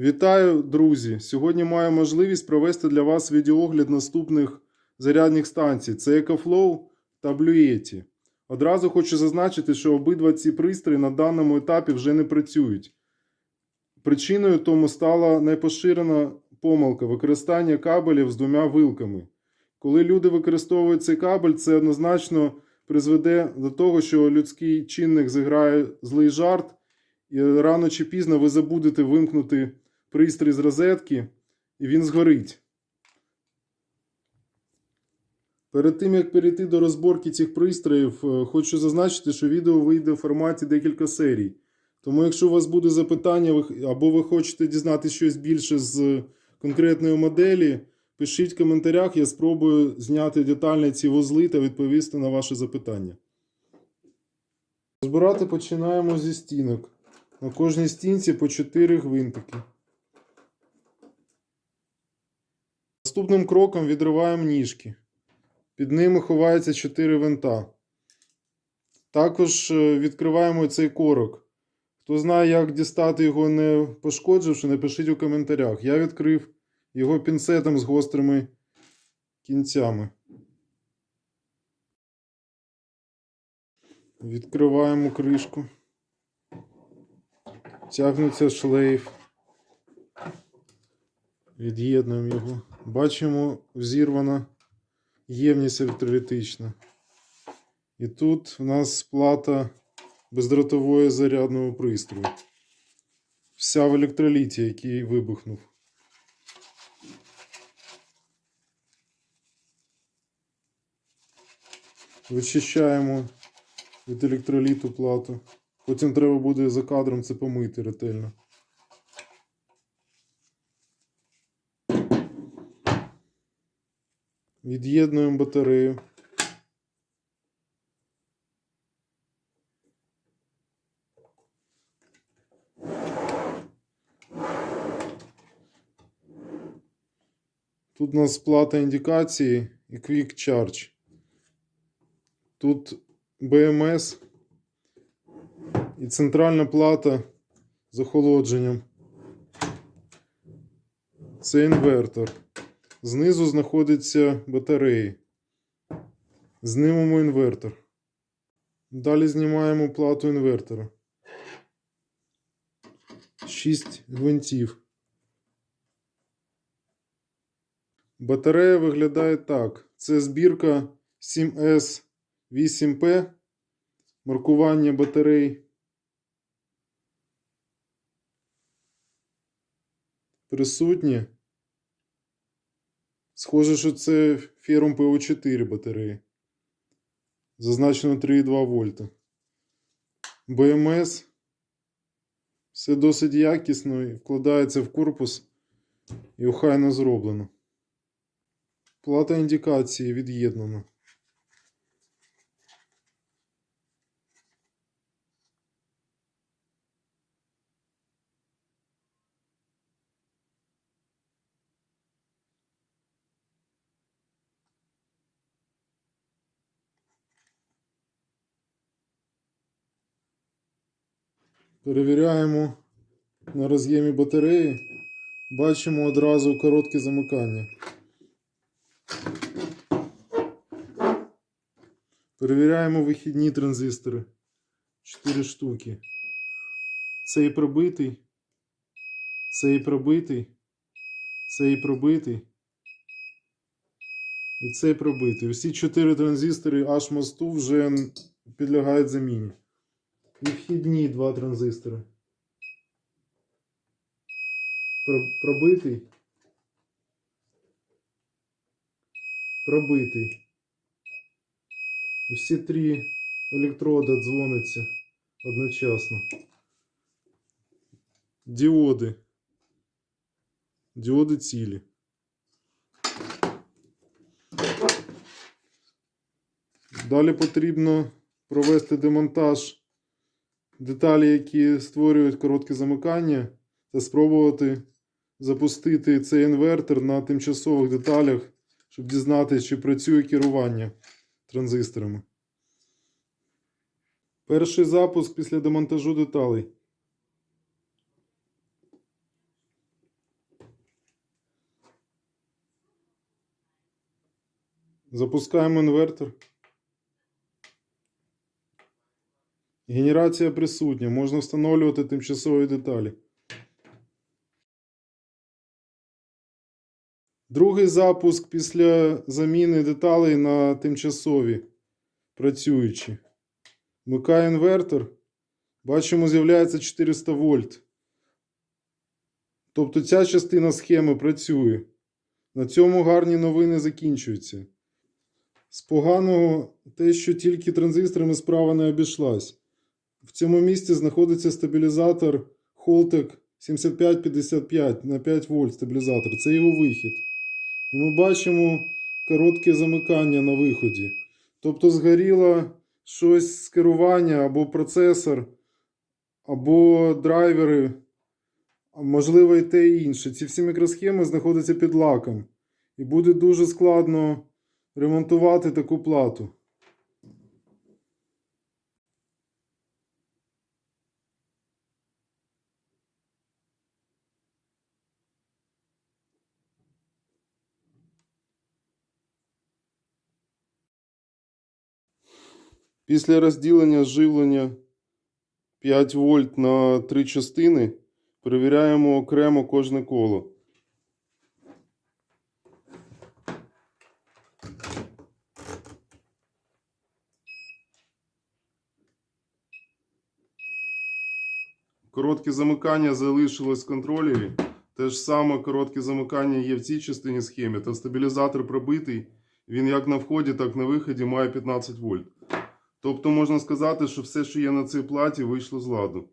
Вітаю, друзі! Сьогодні маю можливість провести для вас відеогляд наступних зарядних станцій: це EcoFlow та Bluetti. Одразу хочу зазначити, що обидва ці пристрої на даному етапі вже не працюють. Причиною тому стала непоширена помилка використання кабелів з двома вилками. Коли люди використовують цей кабель, це однозначно призведе до того, що людський чинник зіграє злий жарт, і рано чи пізно ви забудете вимкнути пристрій з розетки, і він згорить. Перед тим, як перейти до розборки цих пристроїв, е, хочу зазначити, що відео вийде в форматі декілька серій. Тому, якщо у вас буде запитання, або ви хочете дізнатися щось більше з конкретної моделі, пишіть в коментарях, я спробую зняти детально ці вузли та відповісти на ваші запитання. Розбирати починаємо зі стінок. На кожній стінці по 4 гвинтики. Наступним кроком відриваємо ніжки. Під ними ховається 4 винта. Також е, відкриваємо цей корок. Хто знає, як дістати його не пошкодживши, напишіть у коментарях. Я відкрив його пінцетом з гострими кінцями. Відкриваємо кришку. Тягнеться шлейф. Від'єднуємо його. Бачимо, взірвана ємність електролітична. І тут в нас плата бездротової зарядного пристрою. Вся в електроліті, який вибухнув. Вичищаємо від електроліту плату. Потім треба буде за кадром це помити ретельно. Від'єднуємо батарею. Тут у нас плата індикації і Quick Charge. Тут BMS і центральна плата з охолодженням. Це інвертор. Знизу знаходиться батареї. Знімемо інвертор. Далі знімаємо плату інвертора. 6 гвинтів. Батарея виглядає так. Це збірка 7S 8P. Маркування батарей. Присутні. Схоже, що це фірм PO4 батареї. Зазначено 3,2 вольта. BMS. Все досить якісно і вкладається в корпус і охайно зроблено. Плата індикації від'єднана. Перевіряємо на роз'ємі батареї. Бачимо одразу коротке замикання. Перевіряємо вихідні транзистори. 4 штуки. Цей пробитий. Цей пробитий. Цей пробитий. І цей пробитий. Усі 4 транзистори аж мосту вже підлягають заміні. І вхідні два транзистори. Пробитий. Пробитий. Усі три електрода дзвоняться одночасно. Діоди. Діоди цілі. Далі потрібно провести демонтаж деталі, які створюють коротке замикання, та спробувати запустити цей інвертор на тимчасових деталях, щоб дізнатися, чи працює керування транзисторами. Перший запуск після демонтажу деталей. Запускаємо інвертор. Генерація присутня. Можна встановлювати тимчасові деталі. Другий запуск після заміни деталей на тимчасові працюючі. Вмикаю інвертор. Бачимо, з'являється 400 вольт. Тобто ця частина схеми працює. На цьому гарні новини закінчуються. З поганого те, що тільки транзисторами справа не обійшлась. В цьому місці знаходиться стабілізатор Holtec 7555 на 5 вольт стабілізатор. Це його вихід. І ми бачимо коротке замикання на виході. Тобто згоріло щось з керування або процесор, або драйвери, можливо і те і інше. Ці всі мікросхеми знаходяться під лаком. І буде дуже складно ремонтувати таку плату. Після розділення живлення 5 вольт на 3 частини перевіряємо окремо кожне коло. Коротке замикання залишилось в контролері. Те ж саме коротке замикання є в цій частині схеми, та стабілізатор пробитий. Він як на вході, так і на виході має 15 вольт. Тобто можна сказати, що все, що є на цій платі, вийшло з ладу.